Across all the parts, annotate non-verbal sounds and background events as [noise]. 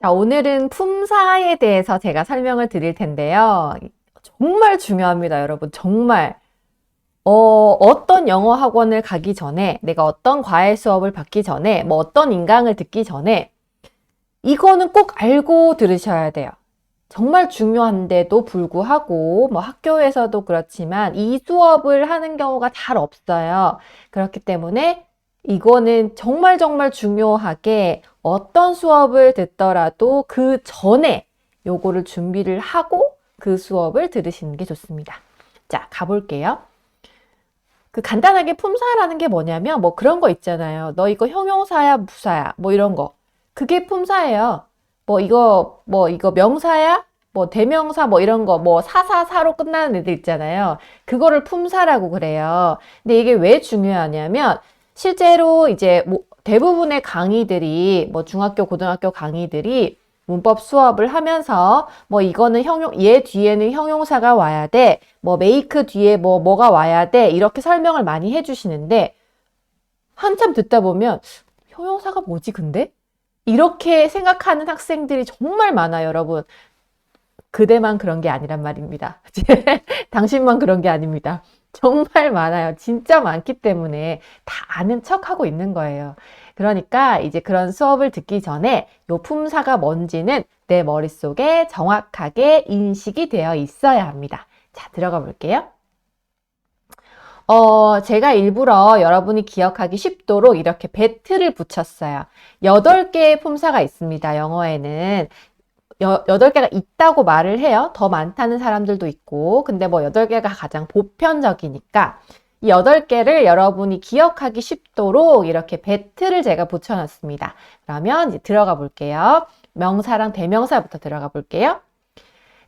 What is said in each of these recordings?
자, 오늘은 품사에 대해서 제가 설명을 드릴 텐데요. 정말 중요합니다, 여러분. 정말. 어, 어떤 영어 학원을 가기 전에, 내가 어떤 과외 수업을 받기 전에, 뭐 어떤 인강을 듣기 전에, 이거는 꼭 알고 들으셔야 돼요. 정말 중요한데도 불구하고, 뭐 학교에서도 그렇지만, 이 수업을 하는 경우가 잘 없어요. 그렇기 때문에, 이거는 정말 정말 중요하게 어떤 수업을 듣더라도 그 전에 요거를 준비를 하고 그 수업을 들으시는 게 좋습니다. 자, 가볼게요. 그 간단하게 품사라는 게 뭐냐면 뭐 그런 거 있잖아요. 너 이거 형용사야, 부사야, 뭐 이런 거. 그게 품사예요. 뭐 이거 뭐 이거 명사야? 뭐 대명사 뭐 이런 거 뭐 사사사로 끝나는 애들 있잖아요. 그거를 품사라고 그래요. 근데 이게 왜 중요하냐면 실제로 이제 뭐 대부분의 강의들이 뭐 중학교, 고등학교 강의들이 문법 수업을 하면서 뭐 이거는 형용 얘 뒤에는 형용사가 와야 돼. 뭐 메이크 뒤에 뭐 뭐가 와야 돼. 이렇게 설명을 많이 해 주시는데 한참 듣다 보면 형용사가 뭐지 근데? 이렇게 생각하는 학생들이 정말 많아요, 여러분. 그대만 그런 게 아니란 말입니다. [laughs] 당신만 그런 게 아닙니다. 정말 많아요. 진짜 많기 때문에 다 아는 척 하고 있는 거예요. 그러니까 이제 그런 수업을 듣기 전에 요 품사가 뭔지는 내 머릿속에 정확하게 인식이 되어 있어야 합니다. 자, 들어가 볼게요. 어, 제가 일부러 여러분이 기억하기 쉽도록 이렇게 배트를 붙였어요. 8개의 품사가 있습니다. 영어에는. 여, 8개가 있다고 말을 해요. 더 많다는 사람들도 있고. 근데 뭐 8개가 가장 보편적이니까 이 8개를 여러분이 기억하기 쉽도록 이렇게 배트를 제가 붙여놨습니다. 그러면 들어가 볼게요. 명사랑 대명사부터 들어가 볼게요.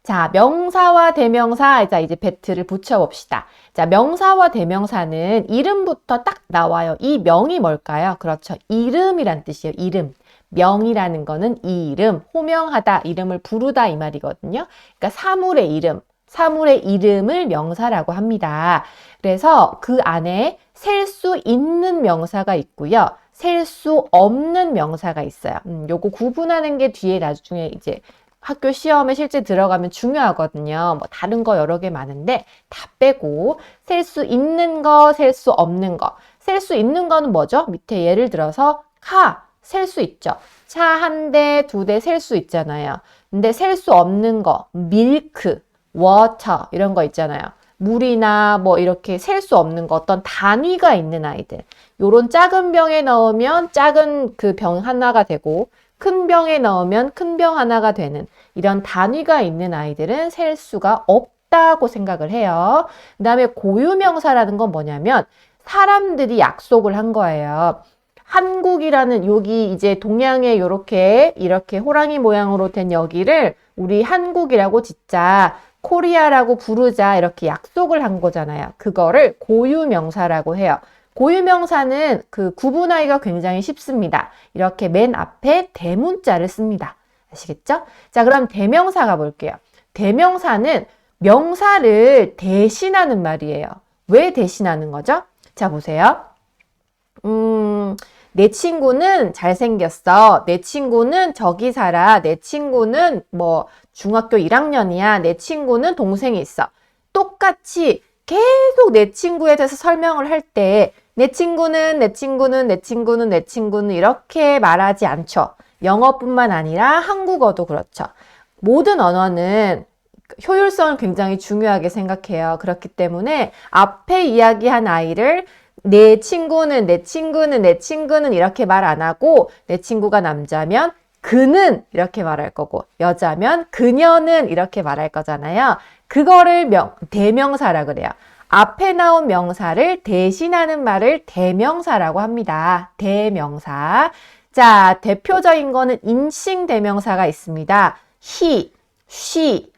자, 명사와 대명사, 자, 이제 배트를 붙여봅시다. 자, 명사와 대명사는 이름부터 딱 나와요. 이 명이 뭘까요? 그렇죠. 이름이란 뜻이에요. 이름. 명이라는 거는 이 이름, 호명하다, 이름을 부르다 이 말이거든요. 그러니까 사물의 이름, 사물의 이름을 명사라고 합니다. 그래서 그 안에 셀 수 있는 명사가 있고요. 셀 수 없는 명사가 있어요. 음, 요거 구분하는 게 뒤에 나중에 이제 학교 시험에 실제 들어가면 중요하거든요. 뭐 다른 거 여러 개 많은데 다 빼고 셀 수 있는 거, 셀 수 없는 거. 셀 수 있는 거는 뭐죠? 밑에 예를 들어서 카, 셀 수 있죠. 차 한 대, 두 대 셀 수 있잖아요. 근데 셀 수 없는 거, 밀크, 워터 이런 거 있잖아요. 물이나 뭐 이렇게 셀 수 없는 거 어떤 단위가 있는 아이들. 요런 작은 병에 넣으면 작은 그 병 하나가 되고 큰 병에 넣으면 큰 병 하나가 되는 이런 단위가 있는 아이들은 셀 수가 없다고 생각을 해요. 그 다음에 고유명사라는 건 뭐냐면 사람들이 약속을 한 거예요. 한국이라는 여기 이제 동양에 이렇게 이렇게 호랑이 모양으로 된 여기를 우리 한국이라고 짓자. 코리아라고 부르자 이렇게 약속을 한 거잖아요. 그거를 고유명사라고 해요. 고유명사는 그 구분하기가 굉장히 쉽습니다. 이렇게 맨 앞에 대문자를 씁니다. 아시겠죠? 자, 그럼 대명사 가 볼게요. 대명사는 명사를 대신하는 말이에요. 왜 대신하는 거죠? 자, 보세요. 음, 내 친구는 잘생겼어. 내 친구는 저기 살아. 내 친구는 뭐 중학교 1학년이야. 내 친구는 동생이 있어. 똑같이 계속 내 친구에 대해서 설명을 할 때 내 친구는 내 친구는 내 친구는 내 친구는 이렇게 말하지 않죠. 영어뿐만 아니라 한국어도 그렇죠. 모든 언어는 효율성을 굉장히 중요하게 생각해요. 그렇기 때문에 앞에 이야기한 아이를 내 친구는 내 친구는 내 친구는 이렇게 말 안 하고 내 친구가 남자면 그는 이렇게 말할 거고 여자면 그녀는 이렇게 말할 거잖아요. 그거를 명, 대명사라 그래요. 앞에 나온 명사를 대신하는 말을 대명사라고 합니다. 대명사. 자, 대표적인 거는 인칭 대명사가 있습니다. he, she,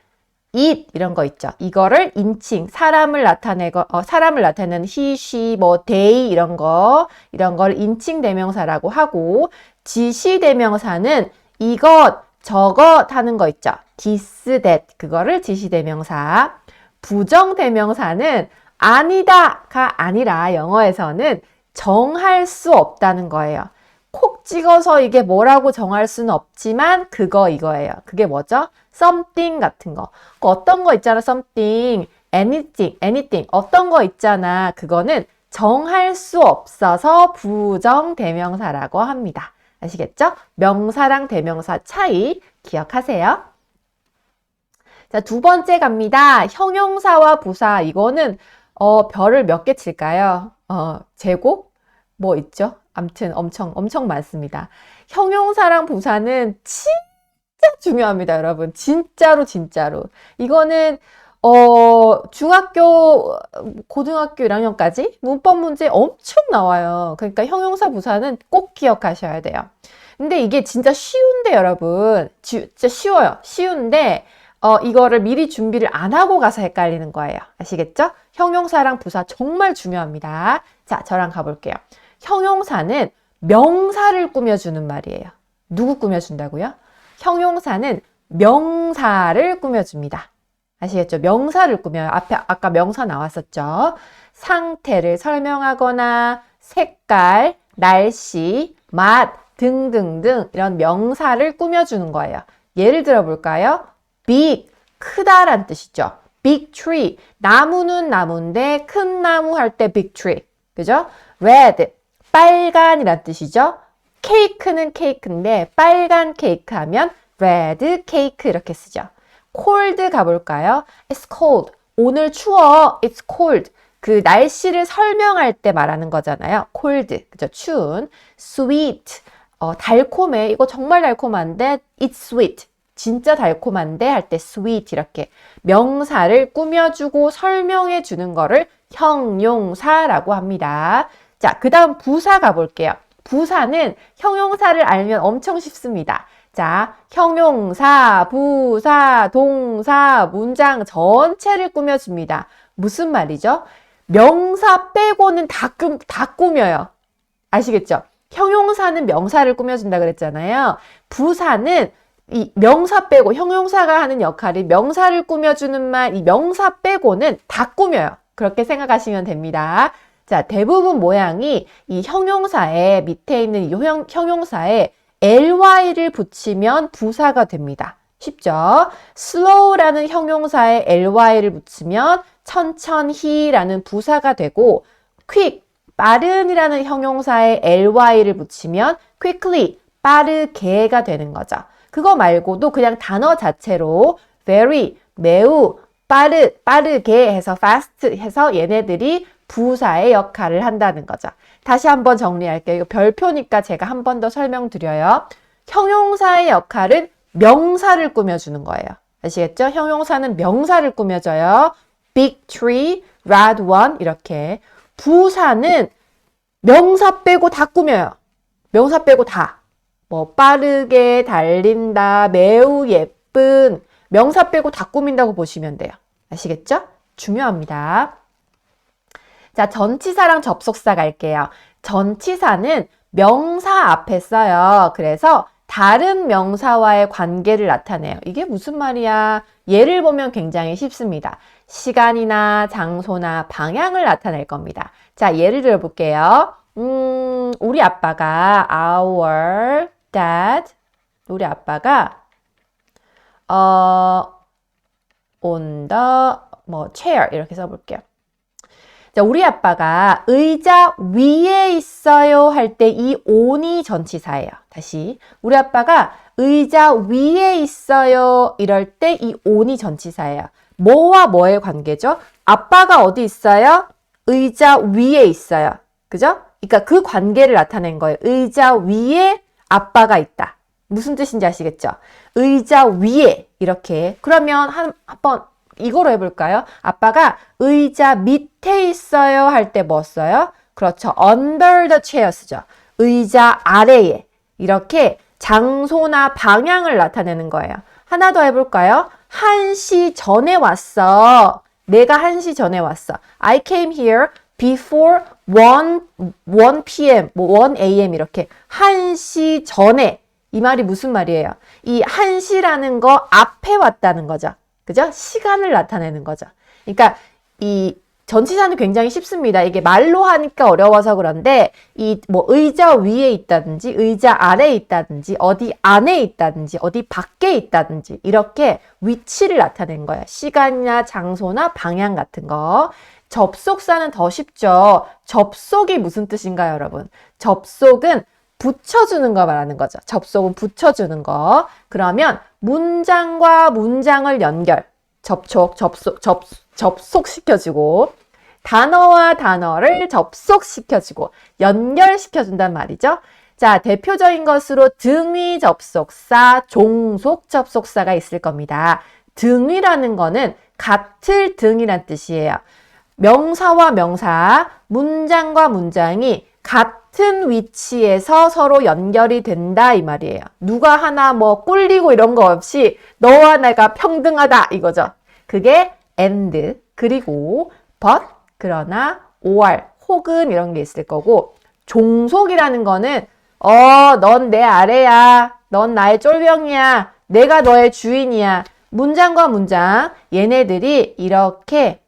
it 이런 거 있죠. 이거를 인칭 사람을 나타내고 어, 사람을 나타내는 he, she, 뭐 they 이런 거 이런 걸 인칭 대명사라고 하고 지시 대명사는 이것 저것 하는 거 있죠. this, that 그거를 지시 대명사. 부정 대명사는 아니다가 아니라 영어에서는 정할 수 없다는 거예요. 콕 찍어서 이게 뭐라고 정할 수는 없지만 그거 이거예요. 그게 뭐죠? something 같은 거. 그 어떤 거 있잖아. something, anything, anything. 어떤 거 있잖아. 그거는 정할 수 없어서 부정 대명사라고 합니다. 아시겠죠? 명사랑 대명사 차이 기억하세요. 자, 두 번째 갑니다. 형용사와 부사. 이거는 어, 별을 몇 개 칠까요? 어, 제곱? 뭐 있죠? 암튼 엄청 엄청 많습니다. 형용사랑 부사는 진짜 중요합니다, 여러분. 진짜로 진짜로. 이거는 어, 중학교, 고등학교 1학년까지 문법 문제 엄청 나와요. 그러니까 형용사 부사는 꼭 기억하셔야 돼요. 근데 이게 진짜 쉬운데, 여러분. 지- 진짜 쉬워요. 쉬운데, 어, 이거를 미리 준비를 안 하고 가서 헷갈리는 거예요. 아시겠죠? 형용사랑 부사 정말 중요합니다. 자, 저랑 가볼게요. 형용사는 명사를 꾸며주는 말이에요. 누구 꾸며준다고요? 형용사는 명사를 꾸며줍니다. 아시겠죠? 명사를 꾸며요. 앞에 아까 명사 나왔었죠. 상태를 설명하거나 색깔, 날씨, 맛 등등등 이런 명사를 꾸며주는 거예요. 예를 들어 볼까요? big, 크다란 뜻이죠. big tree, 나무는 나무인데 큰 나무 할 때 big tree. 그죠? red, 빨간이란 뜻이죠. 케이크는 케이크인데 빨간 케이크 하면 red cake 이렇게 쓰죠. cold 가볼까요? It's cold. 오늘 추워. It's cold. 그 날씨를 설명할 때 말하는 거잖아요. cold. 그죠? 추운. sweet. 어, 달콤해. 이거 정말 달콤한데 it's sweet. 진짜 달콤한데 할 때 sweet 이렇게 명사를 꾸며주고 설명해 주는 거를 형용사라고 합니다. 자, 그 다음 부사 가볼게요. 부사는 형용사를 알면 엄청 쉽습니다. 자, 형용사, 부사, 동사, 문장 전체를 꾸며줍니다. 무슨 말이죠? 명사 빼고는 다, 꾸, 다 꾸며요. 아시겠죠? 형용사는 명사를 꾸며준다 그랬잖아요. 부사는 이 명사 빼고 형용사가 하는 역할이 명사를 꾸며주는 말, 이 명사 빼고는 다 꾸며요. 그렇게 생각하시면 됩니다. 자, 대부분 모양이 이 형용사에 밑에 있는 이 형, 형용사에 ly를 붙이면 부사가 됩니다. 쉽죠? slow라는 형용사에 ly를 붙이면 천천히라는 부사가 되고 quick, 빠른이라는 형용사에 ly를 붙이면 quickly, 빠르게가 되는 거죠. 그거 말고도 그냥 단어 자체로 very, 매우, 빠르, 빠르게 해서 fast 해서 얘네들이 부사의 역할을 한다는 거죠. 다시 한번 정리할게요. 이거 별표니까 제가 한 번 더 설명드려요. 형용사의 역할은 명사를 꾸며주는 거예요. 아시겠죠? 형용사는 명사를 꾸며줘요. big tree, red one 이렇게. 부사는 명사 빼고 다 꾸며요. 명사 빼고 다. 뭐 빠르게 달린다, 매우 예쁜 명사 빼고 다 꾸민다고 보시면 돼요. 아시겠죠? 중요합니다. 자, 전치사랑 접속사 갈게요. 전치사는 명사 앞에 써요. 그래서 다른 명사와의 관계를 나타내요. 이게 무슨 말이야? 예를 보면 굉장히 쉽습니다. 시간이나 장소나 방향을 나타낼 겁니다. 자, 예를 들어 볼게요. 음, 우리 아빠가 our dad 우리 아빠가 어 on the 뭐 chair 이렇게 써 볼게요. 자, 우리 아빠가 의자 위에 있어요 할 때이 on이 전치사예요. 다시. 우리 아빠가 의자 위에 있어요 이럴 때이 on이 전치사예요. 뭐와 뭐의 관계죠? 아빠가 어디 있어요? 의자 위에 있어요. 그죠? 그러니까 그 관계를 나타낸 거예요. 의자 위에 아빠가 있다. 무슨 뜻인지 아시겠죠? 의자 위에 이렇게. 그러면 한, 한번 이거로 해볼까요? 아빠가 의자 밑에 있어요 할 때 뭐 써요? 그렇죠. under the chair 쓰죠. 의자 아래에. 이렇게 장소나 방향을 나타내는 거예요. 하나 더 해볼까요? 1시 전에 왔어. 내가 1시 전에 왔어. I came here before 1, 1 p.m., 뭐 1 a.m. 이렇게 1시 전에 이 말이 무슨 말이에요? 이 1시라는 거 앞에 왔다는 거죠. 그죠? 시간을 나타내는 거죠. 그러니까 이 전치사는 굉장히 쉽습니다. 이게 말로 하니까 어려워서 그런데 이 뭐 의자 위에 있다든지 의자 아래에 있다든지 어디 안에 있다든지 어디 밖에 있다든지 이렇게 위치를 나타낸 거예요. 시간이나 장소나 방향 같은 거. 접속사는 더 쉽죠. 접속이 무슨 뜻인가요, 여러분? 접속은 붙여주는 거 말하는 거죠. 접속은 붙여주는 거. 그러면 문장과 문장을 연결. 접촉, 접속, 접, 접속시켜주고, 단어와 단어를 접속시켜주고, 연결시켜준단 말이죠. 자, 대표적인 것으로 등위 접속사, 종속 접속사가 있을 겁니다. 등위라는 거는 같을 등이란 뜻이에요. 명사와 명사, 문장과 문장이 같 은 위치에서 서로 연결이 된다 이 말이에요. 누가 하나 뭐 꿀리고 이런 거 없이 너와 내가 평등하다 이거죠. 그게 and 그리고 but 그러나 or 혹은 이런 게 있을 거고 종속이라는 거는 어, 넌 내 아래야. 넌 나의 쫄병이야. 내가 너의 주인이야. 문장과 문장 얘네들이 이렇게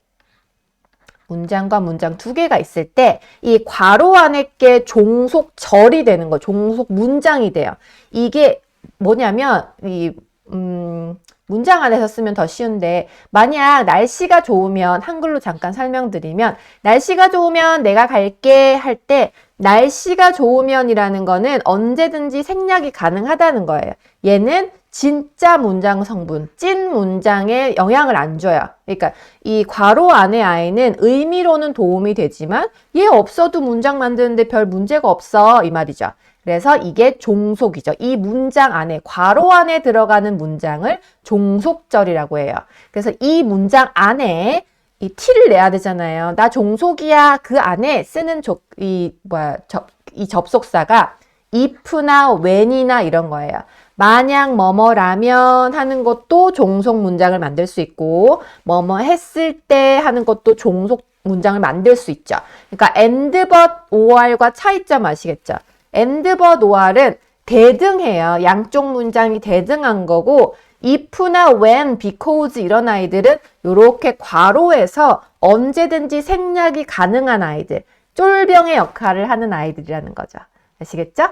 문장과 문장 두 개가 있을 때 이 괄호 안에 게 종속 절이 되는 거, 종속 문장이 돼요. 이게 뭐냐면 이 음, 문장 안에서 쓰면 더 쉬운데 만약 날씨가 좋으면 한글로 잠깐 설명드리면 날씨가 좋으면 내가 갈게 할 때 날씨가 좋으면이라는 거는 언제든지 생략이 가능하다는 거예요. 얘는 진짜 문장 성분, 찐 문장에 영향을 안 줘요. 그러니까 이 괄호 안의 아이는 의미로는 도움이 되지만 얘 없어도 문장 만드는데 별 문제가 없어 이 말이죠. 그래서 이게 종속이죠. 이 문장 안에 괄호 안에 들어가는 문장을 종속절이라고 해요. 그래서 이 문장 안에 이 티를 내야 되잖아요. 나 종속이야. 그 안에 쓰는 조, 이 뭐야 접, 이 접속사가 if나 when이나 이런 거예요. 만약 뭐뭐라면 하는 것도 종속 문장을 만들 수 있고 뭐뭐 했을 때 하는 것도 종속 문장을 만들 수 있죠. 그러니까 and but or과 차이점 아시겠죠? and but or은 대등해요. 양쪽 문장이 대등한 거고 if나 when, because 이런 아이들은 이렇게 괄호에서 언제든지 생략이 가능한 아이들, 쫄병의 역할을 하는 아이들이라는 거죠. 아시겠죠?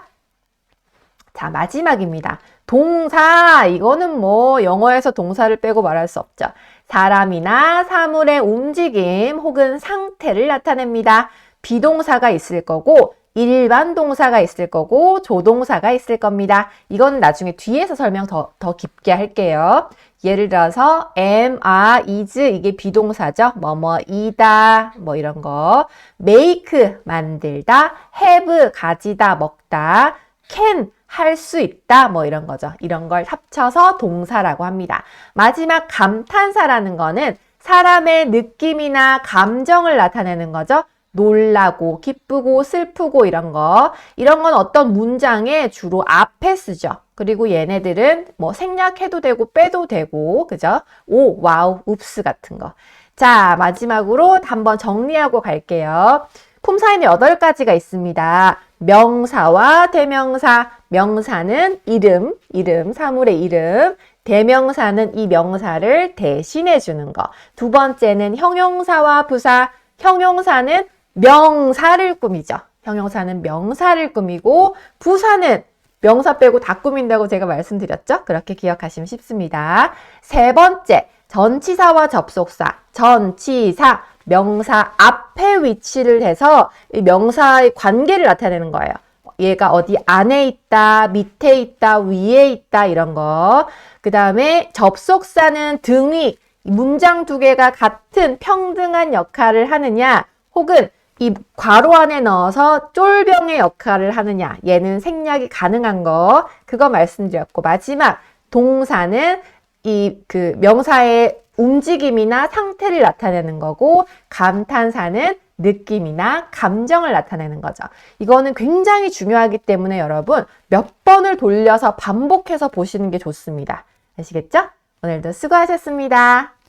자, 마지막입니다. 동사. 이거는 뭐 영어에서 동사를 빼고 말할 수 없죠. 사람이나 사물의 움직임 혹은 상태를 나타냅니다. 비동사가 있을 거고 일반 동사가 있을 거고 조동사가 있을 겁니다. 이건 나중에 뒤에서 설명 더, 더 깊게 할게요. 예를 들어서 am, are, is 이게 비동사죠. 뭐뭐 이다 뭐 이런 거. make 만들다, have 가지다 먹다, can 할 수 있다 뭐 이런 거죠. 이런 걸 합쳐서 동사라고 합니다. 마지막 감탄사라는 거는 사람의 느낌이나 감정을 나타내는 거죠. 놀라고, 기쁘고, 슬프고 이런 거. 이런 건 어떤 문장에 주로 앞에 쓰죠. 그리고 얘네들은 뭐 생략해도 되고 빼도 되고, 그죠? 오, 와우, 웁스 같은 거. 자, 마지막으로 한번 정리하고 갈게요. 품사에는 8가지가 있습니다. 명사와 대명사. 명사는 이름, 이름, 사물의 이름. 대명사는 이 명사를 대신해 주는 거. 두 번째는 형용사와 부사. 형용사는 명사를 꾸미죠. 형용사는 명사를 꾸미고 부사는 명사 빼고 다 꾸민다고 제가 말씀드렸죠? 그렇게 기억하시면 쉽습니다. 세 번째, 전치사와 접속사. 전치사, 명사 앞에 위치를 해서 이 명사의 관계를 나타내는 거예요. 얘가 어디 안에 있다, 밑에 있다, 위에 있다, 이런 거. 그 다음에 접속사는 등위, 문장 두 개가 같은 평등한 역할을 하느냐, 혹은 이 괄호 안에 넣어서 쫄병의 역할을 하느냐 얘는 생략이 가능한 거 그거 말씀드렸고 마지막 동사는 이 그 명사의 움직임이나 상태를 나타내는 거고 감탄사는 느낌이나 감정을 나타내는 거죠. 이거는 굉장히 중요하기 때문에 여러분 몇 번을 돌려서 반복해서 보시는 게 좋습니다. 아시겠죠? 오늘도 수고하셨습니다.